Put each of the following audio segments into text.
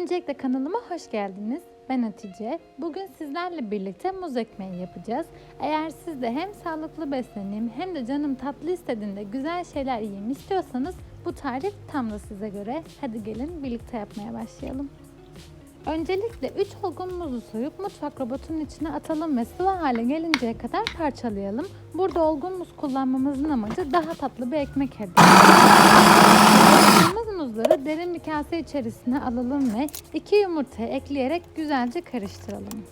Öncelikle kanalıma hoş geldiniz. Ben Hatice. Bugün sizlerle birlikte muz ekmeği yapacağız. Eğer siz de hem sağlıklı besleneyim hem de canım tatlı istediğinde güzel şeyler yiyeyim istiyorsanız bu tarif tam da size göre. Hadi gelin birlikte yapmaya başlayalım. Öncelikle 3 olgun muzu soyup mutfak robotunun içine atalım ve sıvı hale gelinceye kadar parçalayalım. Burada olgun muz kullanmamızın amacı daha tatlı bir ekmek elde etmek. Kase içerisine alalım ve 2 yumurta ekleyerek güzelce karıştıralım.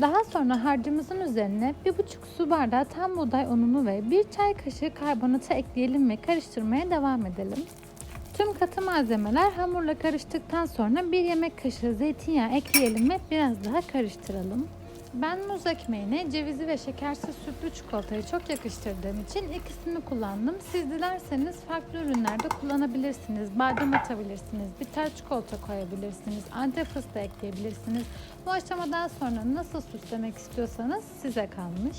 Daha sonra harcımızın üzerine 1,5 su bardağı tam buğday ununu ve 1 çay kaşığı karbonatı ekleyelim ve karıştırmaya devam edelim. Tüm katı malzemeler hamurla karıştıktan sonra 1 yemek kaşığı zeytinyağı ekleyelim ve biraz daha karıştıralım. Ben muz ekmeğine cevizi ve şekersiz sütlü çikolatayı çok yakıştırdığım için ikisini kullandım. Siz dilerseniz farklı ürünlerde kullanabilirsiniz. Badem atabilirsiniz, bitter çikolata koyabilirsiniz, antep fıstığı ekleyebilirsiniz. Bu aşamadan sonra nasıl süslemek istiyorsanız size kalmış.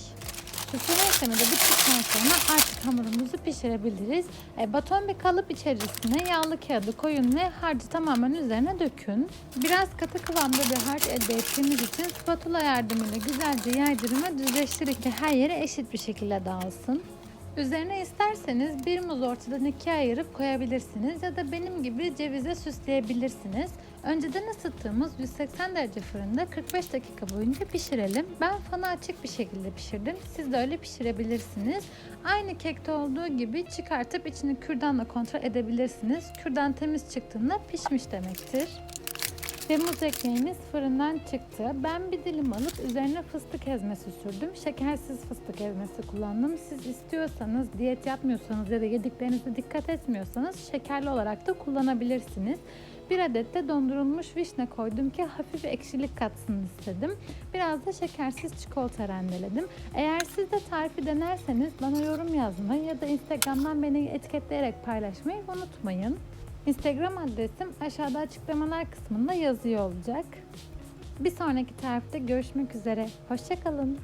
Süsleme işlemi de bittikten sonra artık hamurumuzu pişirebiliriz. E, baton bir kalıp içerisine yağlı kağıdı koyun ve harcı tamamen üzerine dökün. Biraz katı kıvamda bir harç elde ettiğimiz için spatula yardımıyla güzelce yaydırın ve düzleştirin ki her yere eşit bir şekilde dağılsın. Üzerine isterseniz bir muz ortadan ikiye ayırıp koyabilirsiniz ya da benim gibi cevize süsleyebilirsiniz. Önceden ısıttığımız 180 derece fırında 45 dakika boyunca pişirelim. Ben fanı açık bir şekilde pişirdim. Siz de öyle pişirebilirsiniz. Aynı kekte olduğu gibi çıkartıp içini kürdanla kontrol edebilirsiniz. Kürdan temiz çıktığında pişmiş demektir. Ve muz ekmeğimiz fırından çıktı. Ben bir dilim alıp üzerine fıstık ezmesi sürdüm. Şekersiz fıstık ezmesi kullandım. Siz istiyorsanız, diyet yapmıyorsanız ya da yediklerinize dikkat etmiyorsanız şekerli olarak da kullanabilirsiniz. Bir adet de dondurulmuş vişne koydum ki hafif ekşilik katsın istedim. Biraz da şekersiz çikolata rendeledim. Eğer siz de tarifi denerseniz bana yorum yazmayı ya da Instagram'dan beni etiketleyerek paylaşmayı unutmayın. Instagram adresim aşağıda açıklamalar kısmında yazıyor olacak. Bir sonraki tarifte görüşmek üzere. Hoşçakalın.